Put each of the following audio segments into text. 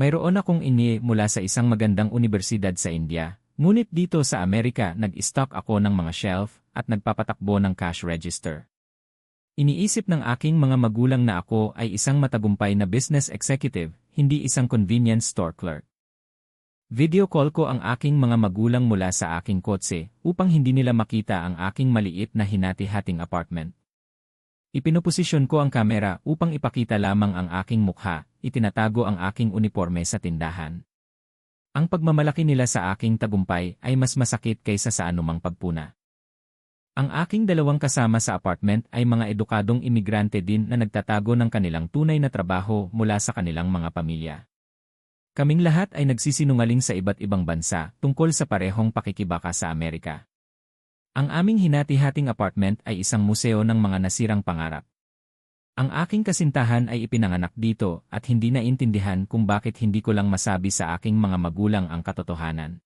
Mayroon akong ini mula sa isang magandang unibersidad sa India, ngunit dito sa Amerika nag-stock ako ng mga shelf at nagpapatakbo ng cash register. Iniisip ng aking mga magulang na ako ay isang matagumpay na business executive, hindi isang convenience store clerk. Video call ko ang aking mga magulang mula sa aking kotse upang hindi nila makita ang aking maliit na hinati-hating apartment. Ipinoposisyon ko ang kamera upang ipakita lamang ang aking mukha, itinatago ang aking uniforme sa tindahan. Ang pagmamalaki nila sa aking tagumpay ay mas masakit kaysa sa anumang pagpuna. Ang aking dalawang kasama sa apartment ay mga edukadong imigrante din na nagtatago ng kanilang tunay na trabaho mula sa kanilang mga pamilya. Kaming lahat ay nagsisinungaling sa iba't ibang bansa tungkol sa parehong pakikibaka sa Amerika. Ang aming hinati-hating apartment ay isang museo ng mga nasirang pangarap. Ang aking kasintahan ay ipinanganak dito at hindi naintindihan kung bakit hindi ko lang masabi sa aking mga magulang ang katotohanan.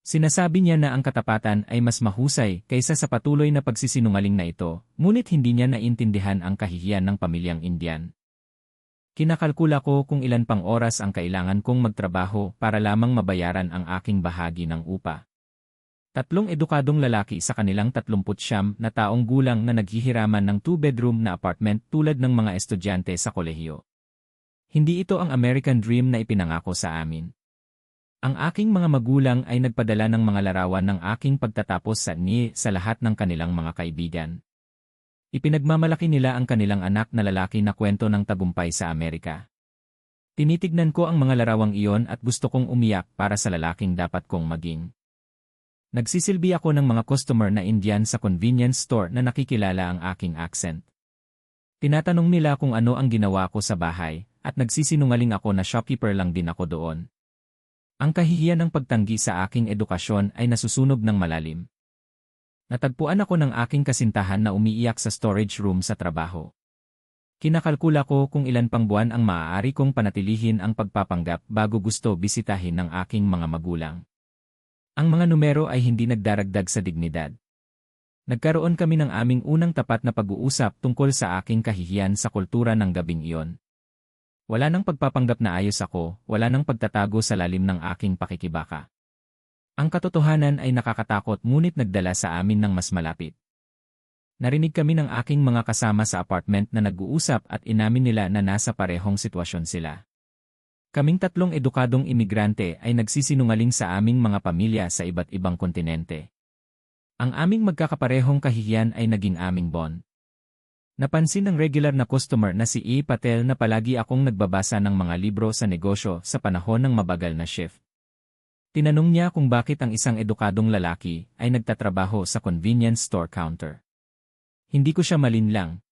Sinasabi niya na ang katapatan ay mas mahusay kaysa sa patuloy na pagsisinungaling na ito, ngunit hindi niya naintindihan ang kahihiyan ng pamilyang Indian. Kinakalkula ko kung ilan pang oras ang kailangan kong magtrabaho para lamang mabayaran ang aking bahagi ng upa. Tatlong edukadong lalaki sa kanilang 39 na taong gulang na naghihiraman ng two-bedroom na apartment tulad ng mga estudyante sa kolehiyo. Hindi ito ang American Dream na ipinangako sa amin. Ang aking mga magulang ay nagpadala ng mga larawan ng aking pagtatapos sa ni sa lahat ng kanilang mga kaibigan. Ipinagmamalaki nila ang kanilang anak na lalaki na kwento ng tagumpay sa Amerika. Tinitignan ko ang mga larawang iyon at gusto kong umiyak para sa lalaking dapat kong maging. Nagsisilbi ako ng mga customer na Indian sa convenience store na nakikilala ang aking accent. Tinatanong nila kung ano ang ginawa ko sa bahay, at nagsisinungaling ako na shopkeeper lang din ako doon. Ang kahihiyan ng pagtanggi sa aking edukasyon ay nasusunog ng malalim. Natagpuan ako ng aking kasintahan na umiiyak sa storage room sa trabaho. Kinakalkula ko kung ilan pang buwan ang maaari kong panatilihin ang pagpapanggap bago gusto bisitahin ng aking mga magulang. Ang mga numero ay hindi nagdaragdag sa dignidad. Nagkaroon kami ng aming unang tapat na pag-uusap tungkol sa aking kahihiyan sa kultura ng gabing iyon. Wala nang pagpapanggap na ayos ako, wala nang pagtatago sa lalim ng aking pakikibaka. Ang katotohanan ay nakakatakot ngunit nagdala sa amin ng mas malapit. Narinig kami ng aking mga kasama sa apartment na nag-uusap at inamin nila na nasa parehong sitwasyon sila. Kaming tatlong edukadong imigrante ay nagsisinungaling sa aming mga pamilya sa iba't ibang kontinente. Ang aming magkakaparehong kahihiyan ay naging aming bond. Napansin ng regular na customer na si E. Patel na palagi akong nagbabasa ng mga libro sa negosyo sa panahon ng mabagal na shift. Tinanong niya kung bakit ang isang edukadong lalaki ay nagtatrabaho sa convenience store counter. Hindi ko siya malinlang,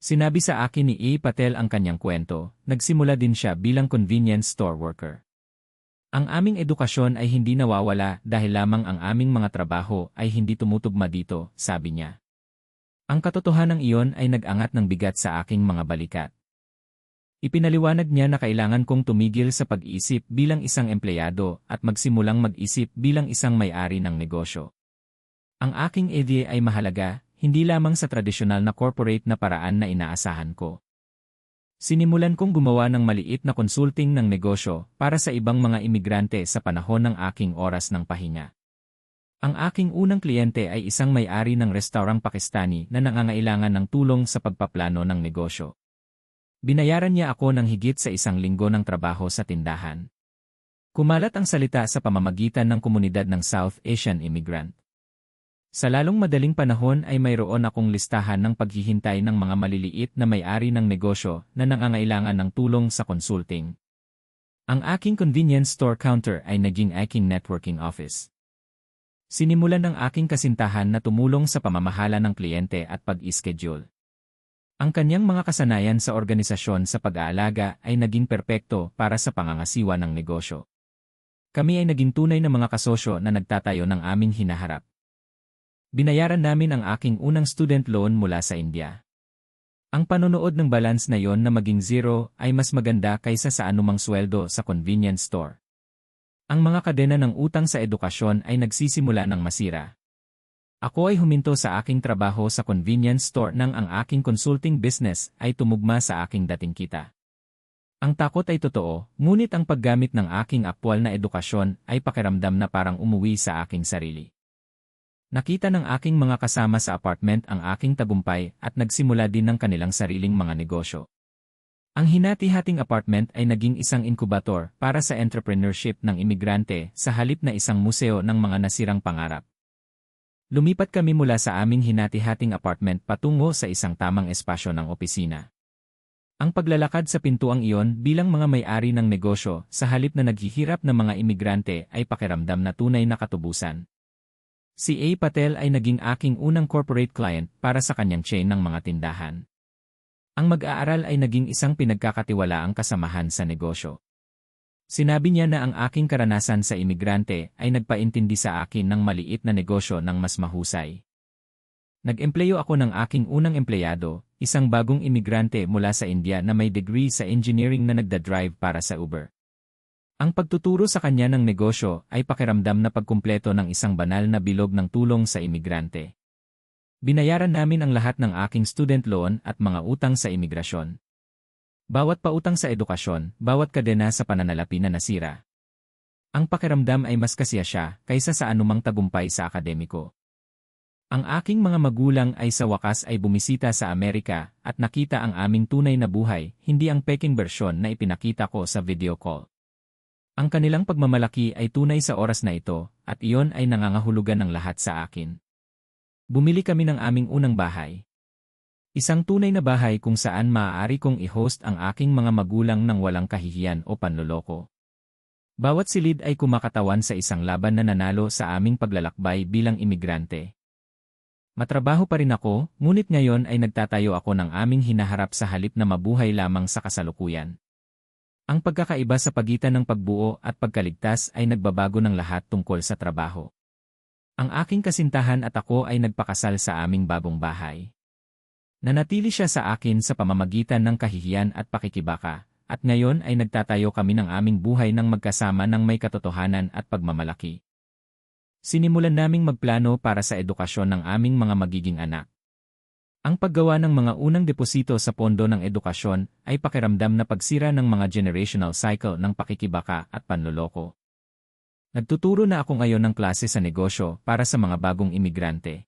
Sinabi sa akin ni A. Patel ang kanyang kwento, nagsimula din siya bilang convenience store worker. Ang aming edukasyon ay hindi nawawala dahil lamang ang aming mga trabaho ay hindi tumutugma dito, sabi niya. Ang katotohanan iyon ay nag-angat ng bigat sa aking mga balikat. Ipinaliwanag niya na kailangan kong tumigil sa pag-iisip bilang isang empleyado at magsimulang mag-isip bilang isang may-ari ng negosyo. Ang aking idea ay mahalaga, hindi lamang sa tradisyonal na corporate na paraan na inaasahan ko. Sinimulan kong gumawa ng maliit na consulting ng negosyo para sa ibang mga imigrante sa panahon ng aking oras ng pahinga. Ang aking unang kliyente ay isang may-ari ng restaurang Pakistani na nangangailangan ng tulong sa pagpaplano ng negosyo. Binayaran niya ako ng higit sa isang linggo ng trabaho sa tindahan. Kumalat ang salita sa pamamagitan ng komunidad ng South Asian immigrant. Sa lalong madaling panahon ay mayroon akong listahan ng paghihintay ng mga maliliit na may-ari ng negosyo na nangangailangan ng tulong sa consulting. Ang aking convenience store counter ay naging aking networking office. Sinimulan ng aking kasintahan na tumulong sa pamamahala ng kliyente at pag-schedule. Ang kanyang mga kasanayan sa organisasyon sa pag-aalaga ay naging perpekto para sa pangangasiwa ng negosyo. Kami ay naging tunay na mga kasosyo na nagtatayo ng aming hinaharap. Binayaran namin ang aking unang student loan mula sa India. Ang panonood ng balance na yon na maging zero ay mas maganda kaysa sa anumang sweldo sa convenience store. Ang mga kadena ng utang sa edukasyon ay nagsisimula ng masira. Ako ay huminto sa aking trabaho sa convenience store nang ang aking consulting business ay tumugma sa aking dating kita. Ang takot ay totoo, ngunit ang paggamit ng aking aktwal na edukasyon ay pakiramdam na parang umuwi sa aking sarili. Nakita ng aking mga kasama sa apartment ang aking tagumpay at nagsimula din ng kanilang sariling mga negosyo. Ang hinati-hating apartment ay naging isang inkubator para sa entrepreneurship ng imigrante sa halip na isang museo ng mga nasirang pangarap. Lumipat kami mula sa aming hinati-hating apartment patungo sa isang tamang espasyo ng opisina. Ang paglalakad sa pintuang iyon bilang mga may-ari ng negosyo sa halip na naghihirap na mga imigrante ay pakiramdam na tunay na katubusan. Si A. Patel ay naging aking unang corporate client para sa kanyang chain ng mga tindahan. Ang mag-aaral ay naging isang pinagkakatiwalaang kasamahan sa negosyo. Sinabi niya na ang aking karanasan sa imigrante ay nagpaintindi sa akin ng maliit na negosyo ng mas mahusay. Nag-empleyo ako ng aking unang empleyado, isang bagong imigrante mula sa India na may degree sa engineering na nagda-drive para sa Uber. Ang pagtuturo sa kanya ng negosyo ay pakiramdam na pagkumpleto ng isang banal na bilog ng tulong sa imigrante. Binayaran namin ang lahat ng aking student loan at mga utang sa imigrasyon. Bawat pautang sa edukasyon, bawat kadena sa pananalapi na nasira. Ang pakiramdam ay mas kasiya siya kaysa sa anumang tagumpay sa akademiko. Ang aking mga magulang ay sa wakas ay bumisita sa Amerika at nakita ang aming tunay na buhay, hindi ang peking bersyon na ipinakita ko sa video call. Ang kanilang pagmamalaki ay tunay sa oras na ito, at iyon ay nangangahulugan ng lahat sa akin. Bumili kami ng aming unang bahay, Isang tunay na bahay kung saan maaari kong i-host ang aking mga magulang ng walang kahihiyan o panloloko. Bawat silid ay kumakatawan sa isang laban na nanalo sa aming paglalakbay bilang imigrante. Matrabaho pa rin ako, ngunit ngayon ay nagtatayo ako ng aming hinaharap sa halip na mabuhay lamang sa kasalukuyan. Ang pagkakaiba sa pagitan ng pagbuo at pagkaligtas ay nagbabago ng lahat tungkol sa trabaho. Ang aking kasintahan at ako ay nagpakasal sa aming bagong bahay. Nanatili siya sa akin sa pamamagitan ng kahihiyan at pakikibaka, at ngayon ay nagtatayo kami ng aming buhay ng magkasama ng may katotohanan at pagmamalaki. Sinimulan naming magplano para sa edukasyon ng aming mga magiging anak. Ang paggawa ng mga unang deposito sa pondo ng edukasyon ay pakiramdam na pagsira ng mga generational cycle ng pakikibaka at panloloko. Nagtuturo na ako ngayon ng klase sa negosyo para sa mga bagong imigrante.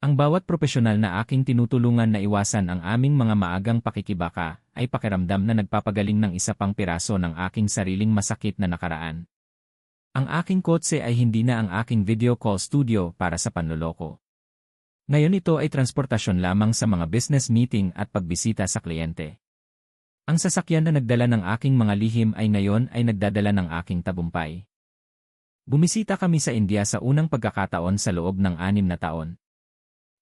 Ang bawat profesional na aking tinutulungan na iwasan ang aming mga maagang pakikibaka ay pakiramdam na nagpapagaling ng isa pang piraso ng aking sariling masakit na nakaraan. Ang aking kotse ay hindi na ang aking video call studio para sa panloloko. Ngayon ito ay transportasyon lamang sa mga business meeting at pagbisita sa kliyente. Ang sasakyan na nagdala ng aking mga lihim ay ngayon ay nagdadala ng aking tabumpay. Bumisita kami sa India sa unang pagkakataon sa loob ng anim na taon.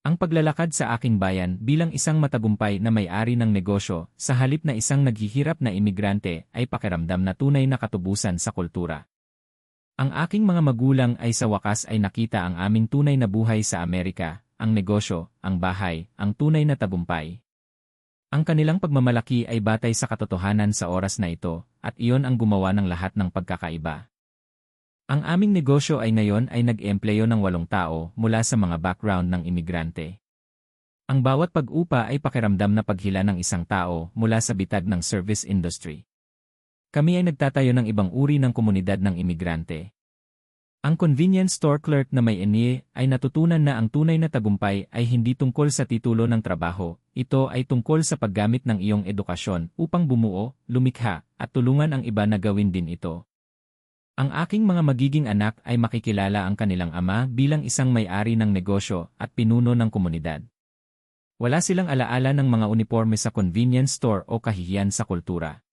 Ang paglalakad sa aking bayan bilang isang matagumpay na may-ari ng negosyo sa halip na isang naghihirap na imigrante ay pakiramdam na tunay na katubusan sa kultura. Ang aking mga magulang ay sa wakas ay nakita ang aming tunay na buhay sa Amerika, ang negosyo, ang bahay, ang tunay na tagumpay. Ang kanilang pagmamalaki ay batay sa katotohanan sa oras na ito, at iyon ang gumawa ng lahat ng pagkakaiba. Ang aming negosyo ay ngayon ay nag-empleyo ng walong tao mula sa mga background ng imigrante. Ang bawat pag-upa ay pakiramdam na paghila ng isang tao mula sa bitag ng service industry. Kami ay nagtatayo ng ibang uri ng komunidad ng imigrante. Ang convenience store clerk na may ENIE ay natutunan na ang tunay na tagumpay ay hindi tungkol sa titulo ng trabaho, ito ay tungkol sa paggamit ng iyong edukasyon upang bumuo, lumikha, at tulungan ang iba na gawin din ito. Ang aking mga magiging anak ay makikilala ang kanilang ama bilang isang may-ari ng negosyo at pinuno ng komunidad. Wala silang alaala ng mga uniforme sa convenience store o kahihiyan sa kultura.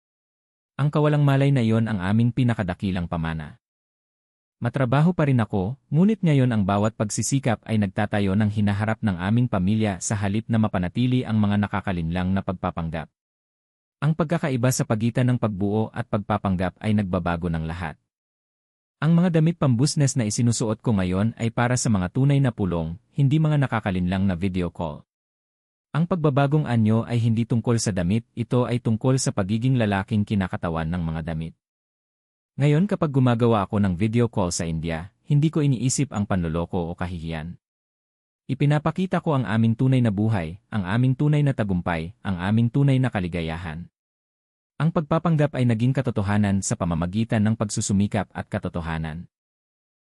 Ang kawalang malay na iyon ang aming pinakadakilang pamana. Matrabaho pa rin ako, ngunit ngayon ang bawat pagsisikap ay nagtatayo ng hinaharap ng aming pamilya sa halip na mapanatili ang mga nakakalinlang na pagpapanggap. Ang pagkakaiba sa pagitan ng pagbuo at pagpapanggap ay nagbabago ng lahat. Ang mga damit pambusnes na isinusuot ko ngayon ay para sa mga tunay na pulong, hindi mga nakakalinlang na video call. Ang pagbabagong anyo ay hindi tungkol sa damit, ito ay tungkol sa pagiging lalaking kinakatawan ng mga damit. Ngayon kapag gumagawa ako ng video call sa India, hindi ko iniisip ang panloloko o kahihiyan. Ipinapakita ko ang aming tunay na buhay, ang aming tunay na tagumpay, ang aming tunay na kaligayahan. Ang pagpapanggap ay naging katotohanan sa pamamagitan ng pagsusumikap at katotohanan.